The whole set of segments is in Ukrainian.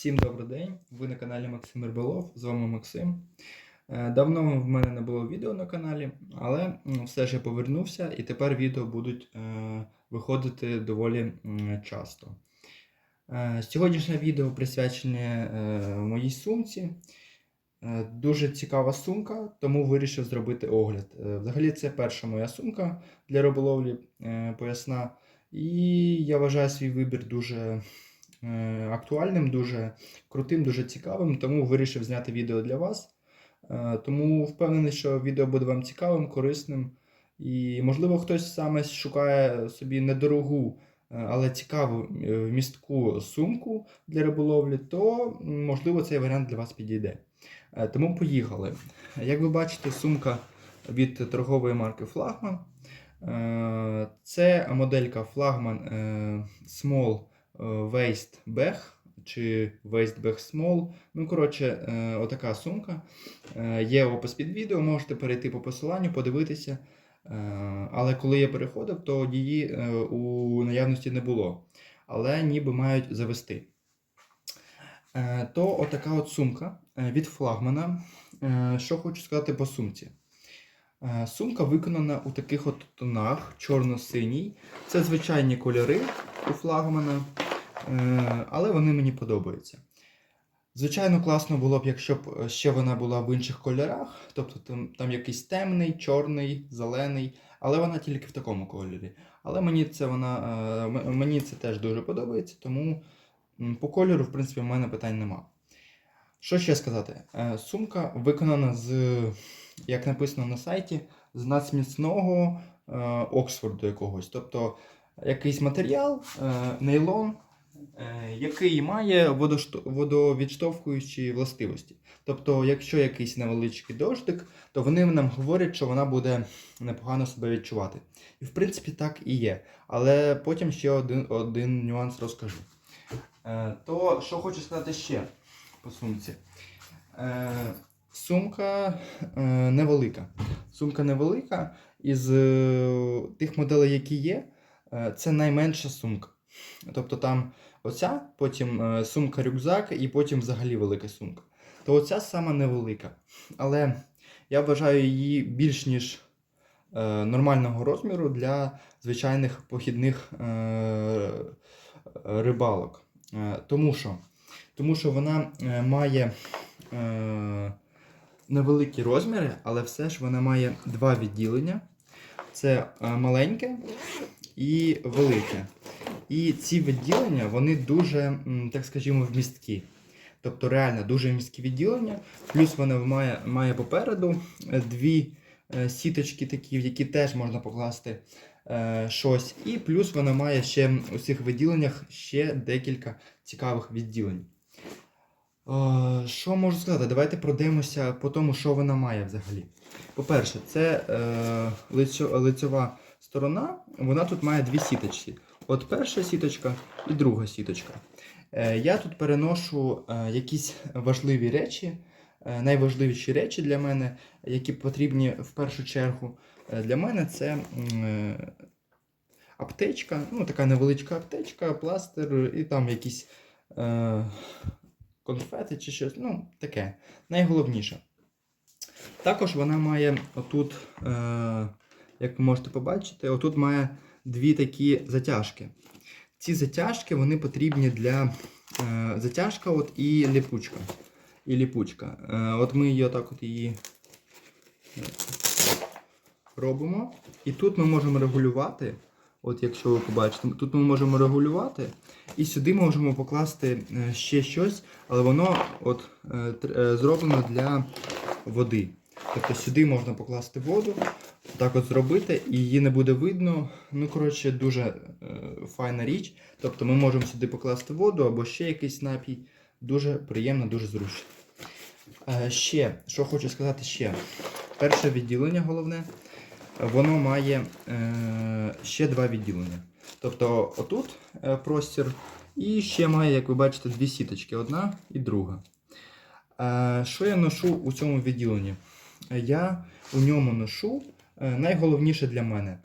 Всім добрий день! Ви на каналі Максим Риболов, з вами Максим. Е, Давно в мене не було відео на каналі, але все ж я повернувся і тепер відео будуть е, виходити доволі часто. Е, Сьогоднішнє відео присвячене моїй сумці. Дуже цікава сумка, тому вирішив зробити огляд. Взагалі, це перша моя сумка для риболовлі поясна. І я вважаю свій вибір дуже актуальним, дуже крутим, дуже цікавим, тому вирішив зняти відео для вас. Е, Тому впевнений, що відео буде вам цікавим, корисним. І, можливо, хтось саме шукає собі недорогу, е, але цікаву е, вмістку сумку для риболовлі, то можливо цей варіант для вас підійде. Е, Тому поїхали. Як ви бачите, сумка від торгової марки. Е, Це моделька е, Small е, Waist Bag чи Waist Bag Small. Ну, коротше, е, отака сумка. Е, Є опис під відео, можете перейти по посиланню, подивитися. Але коли я переходив, то її у наявності не було. Але ніби мають завести. То отака от сумка від флагмана. Що хочу сказати по сумці. Сумка виконана у таких от тонах, чорно-синій. Це звичайні кольори у флагмана, але вони мені подобаються. Звичайно, класно було б, якщо б е, ще вона була в інших кольорах, тобто там, там якийсь темний, чорний, зелений, але вона тільки в такому кольорі. Але мені це вона е, мені це теж дуже подобається, тому по кольору, в принципі, в мене питань нема. Що ще сказати? Е, Сумка виконана з, як написано на сайті, з надміцного е, Оксфорду якогось. Тобто якийсь матеріал, е, нейлон, е, який має водовідштовхуючі властивості. Тобто, якщо якийсь невеличкий дождик, то вони нам говорять, що вона буде непогано себе відчувати. І в принципі так і є. Але потім ще один, один нюанс розкажу. Е, То що хочу сказати ще по сумці. Е, Сумка е, невелика. Сумка невелика. Із е, тих моделей, які є, е, це найменша сумка. Тобто там оця, потім е, сумка-рюкзак і потім взагалі велика сумка. То оця сама невелика. Але я вважаю її більш ніж е, нормального розміру для звичайних похідних е, рибалок. Е, тому що тому що вона е, має е, невеликі розміри, але все ж вона має два відділення. Це е, маленьке і велике. І ці відділення вони дуже, так скажімо, вмісткі. Тобто реально дуже міські відділення. Плюс вона має, має попереду е, дві е, сіточки такі, в які теж можна покласти е, щось. І плюс вона має ще у цих відділеннях ще декілька цікавих відділень. Е, Що можу сказати? Давайте пройдемося по тому, що вона має взагалі. По-перше, це е, лицьо, лицьова сторона, вона тут має дві сіточки. От перша сіточка і друга сіточка. Е, я тут переношу е, якісь важливі речі, е, найважливіші речі для мене, які потрібні в першу чергу. Для мене це аптечка, ну така невеличка аптечка, пластир і там якісь конфети чи щось. Ну, таке. Найголовніше. Також вона має отут, як ви можете побачити, отут має дві такі затяжки. Ці затяжки вони потрібні для е, затяжка от і ліпучка. І ліпучка. Е, от ми її отак от її е, робимо. І тут ми можемо регулювати. От якщо ви побачите, тут ми можемо регулювати. І сюди можемо покласти е, ще щось, але воно от, е, зроблено для води. Тобто сюди можна покласти воду, так от зробити, і її не буде видно. Ну, коротше, дуже е, файна річ. Тобто ми можемо сюди покласти воду або ще якийсь напій. Дуже приємно, дуже зручно. Е, ще, що хочу сказати ще. Перше відділення головне, воно має е, ще два відділення. Тобто отут е, простір, і ще має, як ви бачите, дві сіточки, одна і друга. Е, що я ношу у цьому відділенні? Я у ньому ношу е, найголовніше для мене.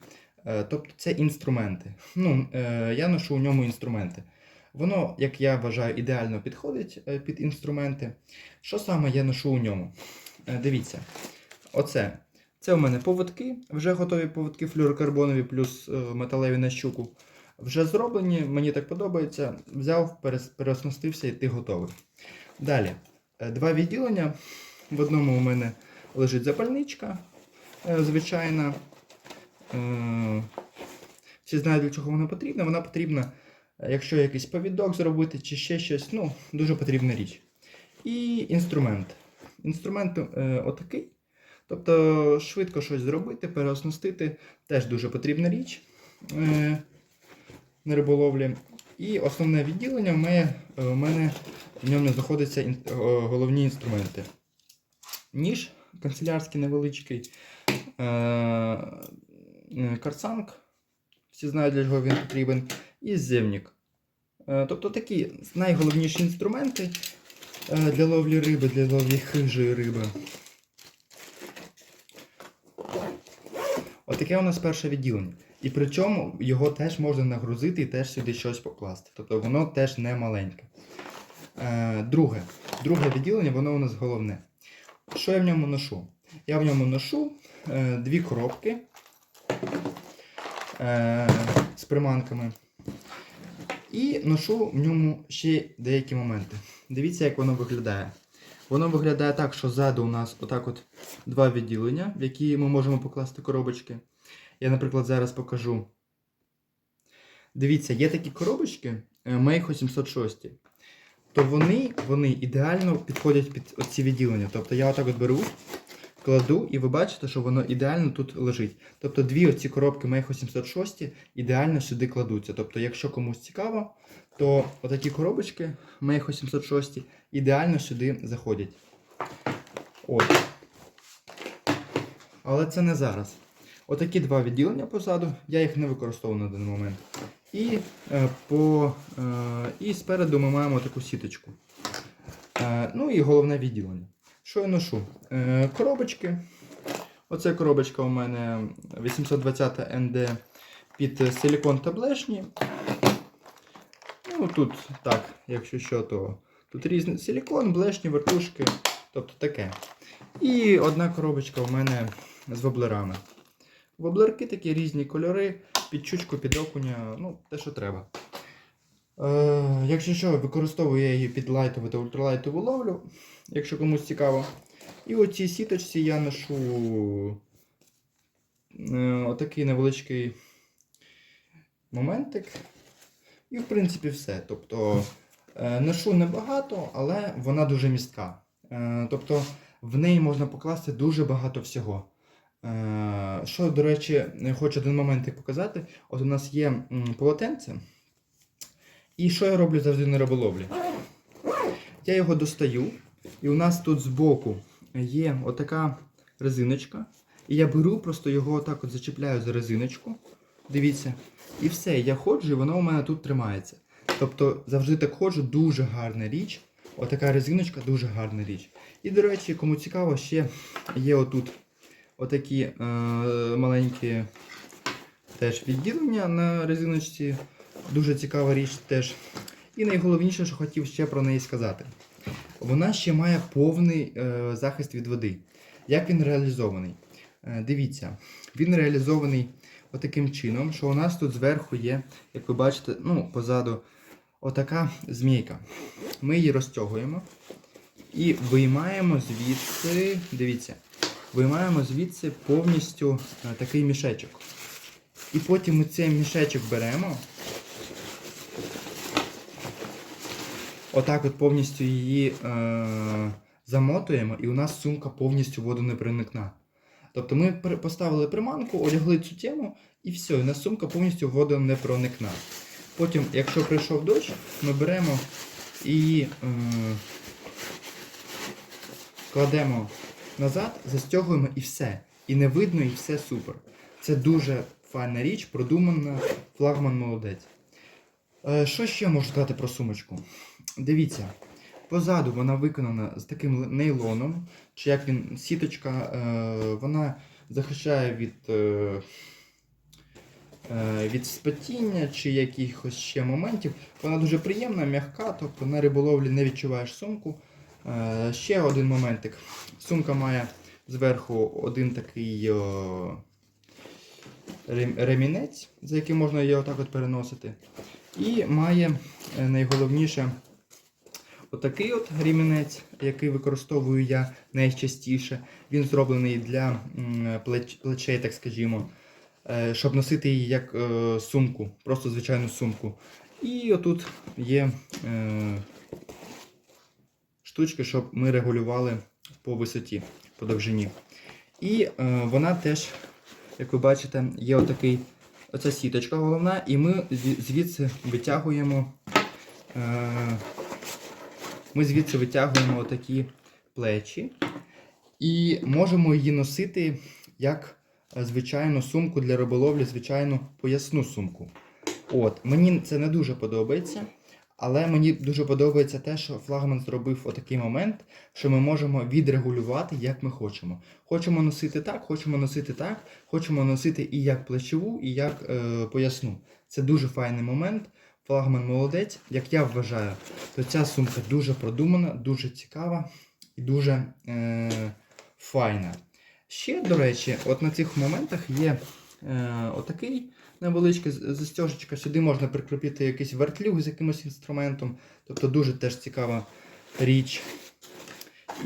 Е, тобто це інструменти. Ну, е, я ношу у ньому інструменти. Воно, як я вважаю, ідеально підходить під інструменти. Що саме я ношу у ньому? Дивіться, оце. Це у мене поводки, вже готові поводки флюорокарбонові плюс металеві на щуку. Вже зроблені, мені так подобається. Взяв, переоснастився і ти готовий. Далі, два відділення. В одному у мене лежить запальничка е, звичайна. Е, Всі знають, для чого вона потрібна. Вона потрібна, е, якщо якийсь повідок зробити чи ще щось, ну, дуже потрібна річ. І інструмент. Інструмент отакий. Тобто швидко щось зробити, переоснастити теж дуже потрібна річ на риболовлі. І основне відділення в мене, в мене в ньому знаходяться головні інструменти. Ніж канцелярський невеличкий, е, е, карцанг, всі знають, для чого він потрібен, і зевнік. Е, Тобто такі найголовніші інструменти для ловлі риби, для ловлі хижої риби. Отаке у нас перше відділення. І при цьому його теж можна нагрузити і теж сюди щось покласти. Тобто воно теж не маленьке. Друге. Друге відділення, воно у нас головне. Що я в ньому ношу? Я в ньому ношу е, дві коробки е, з приманками. І ношу в ньому ще деякі моменти. Дивіться, як воно виглядає. Воно виглядає так, що ззаду у нас отак от два відділення, в які ми можемо покласти коробочки. Я, наприклад, зараз покажу. Дивіться, є такі коробочки е, Meiho 706. То вони, вони ідеально підходять під ці відділення. Тобто я отак от беру, кладу, і ви бачите, що воно ідеально тут лежить. Тобто дві оці коробки Meiho 706 ідеально сюди кладуться. Тобто, якщо комусь цікаво, то отакі коробочки Meiho 706 ідеально сюди заходять. От. Але це не зараз. Отакі два відділення позаду, я їх не використовую на даний момент. І, е, по, е, і спереду ми маємо таку сіточку. Е, ну і головне відділення. Що я ношу? Коробочки. Оце коробочка у мене 820 ND під силікон та блешні. Ну тут так, якщо що, то тут різний силікон, блешні, вертушки, тобто таке. І одна коробочка у мене з воблерами. Воблерки такі різні кольори, під чучку, під окуня, ну, те, що треба. Е, якщо що, використовую я її під лайтову та ультралайтову ловлю, якщо комусь цікаво. І у цій сіточці я ношу е, отакий невеличкий моментик. І, в принципі, все. Тобто е, ношу небагато, але вона дуже містка. Е, тобто в неї можна покласти дуже багато всього. Е, Що, до речі, хочу один момент показати. От у нас є полотенце. І що я роблю завжди на риболовлі? Я його достаю, і у нас тут збоку є отака резиночка. І я беру, просто його отак от зачіпляю за резиночку. Дивіться. І все, я ходжу, і воно у мене тут тримається. Тобто завжди так ходжу, дуже гарна річ. Отака резиночка дуже гарна річ. І, до речі, кому цікаво, ще є отут отакі е, маленькі теж відділення на резиночці. Дуже цікава річ теж. І найголовніше, що хотів ще про неї сказати. Вона ще має повний е, захист від води. Як він реалізований? Е, дивіться, він реалізований отаким чином, що у нас тут зверху є, як ви бачите, ну, позаду, отака змійка. Ми її розтягуємо і виймаємо звідси, дивіться, виймаємо звідси повністю е, такий мішечок. І потім ми цей мішечок беремо. Отак от повністю її е, замотуємо, і у нас сумка повністю водонепроникна. Тобто ми поставили приманку, одягли цю тему, і все, і у нас сумка повністю водонепроникна. Потім, якщо прийшов дощ, ми беремо і е, кладемо назад, застягуємо і все. І не видно, і все супер. Це дуже файна річ, продумана, флагман молодець. Е, Що ще можу сказати про сумочку? Дивіться, позаду вона виконана з таким нейлоном, чи як він, сіточка, е, вона захищає від, е, від спотіння чи якихось ще моментів. Вона дуже приємна, м'яка, тобто на риболовлі не відчуваєш сумку. Е, Ще один моментик. Сумка має зверху один такий ремінець, за яким можна її отак от переносити. І має е, найголовніше отакий от ремінець, який використовую я найчастіше. Він зроблений для плечей, так скажімо, е, щоб носити її як е, сумку, просто звичайну сумку. І отут є е, штучки, щоб ми регулювали по висоті, по довжині. І е, вона теж, як ви бачите, є отакий, оця сіточка головна, і ми звідси витягуємо. Е, ми звідси витягуємо отакі плечі і можемо її носити як е, звичайну сумку для риболовлі, звичайну поясну сумку. От, мені це не дуже подобається, але мені дуже подобається те, що флагман зробив отакий момент, що ми можемо відрегулювати, як ми хочемо. Хочемо носити так, хочемо носити так, хочемо носити і як плечову, і як е, поясну. Це дуже файний момент. Флагман молодець, як я вважаю, то ця сумка дуже продумана, дуже цікава і дуже е, файна. Ще, до речі, от на цих моментах є е, отакий невеличкий з- застежечка. Сюди можна прикріпити якийсь вертлюг з якимось інструментом. Тобто дуже теж цікава річ.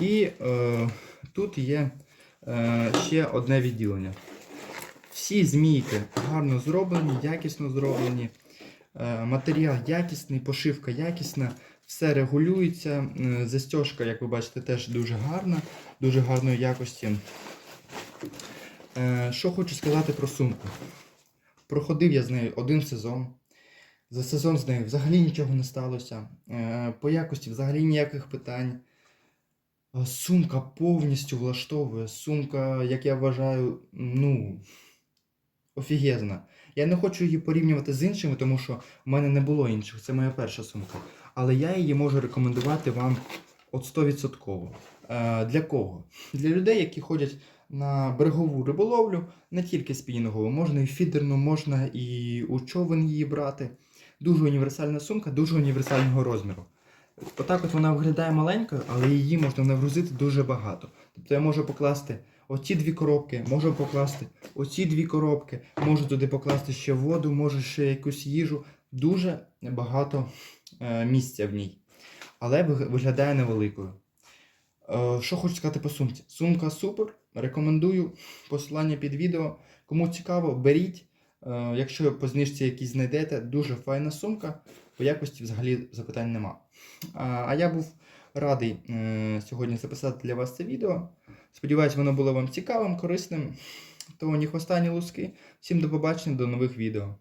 І е, тут є е, ще одне відділення. Всі змійки гарно зроблені, якісно зроблені. Е, Матеріал якісний, пошивка якісна, все регулюється. Е, Застежка, як ви бачите, теж дуже гарна, дуже гарної якості. Е, Що хочу сказати про сумку. Проходив я з нею один сезон. За сезон з нею взагалі нічого не сталося. Е, По якості взагалі ніяких питань. Е, Сумка повністю влаштовує. Сумка, як я вважаю, ну, офігезна. Я не хочу її порівнювати з іншими, тому що в мене не було інших. Це моя перша сумка. Але я її можу рекомендувати вам от 100%. Е, Для кого? Для людей, які ходять на берегову риболовлю, не тільки спінінгову, можна і фідерну, можна і у човен її брати. Дуже універсальна сумка, дуже універсального розміру. Отак от вона виглядає маленькою, але її можна нагрузити дуже багато. Тобто я можу покласти оці дві коробки, можу покласти оці дві коробки, можу туди покласти ще воду, можу ще якусь їжу. Дуже багато е, місця в ній. Але виглядає невеликою. Е, що хочу сказати по сумці? Сумка супер. Рекомендую посилання під відео. Кому цікаво, беріть. Е, якщо по знижці якісь знайдете, дуже файна сумка. По якості взагалі запитань нема. А, я був радий е, сьогодні записати для вас це відео. Сподіваюсь, воно було вам цікавим, корисним. То ні хвоста, ні луски. Всім до побачення, до нових відео.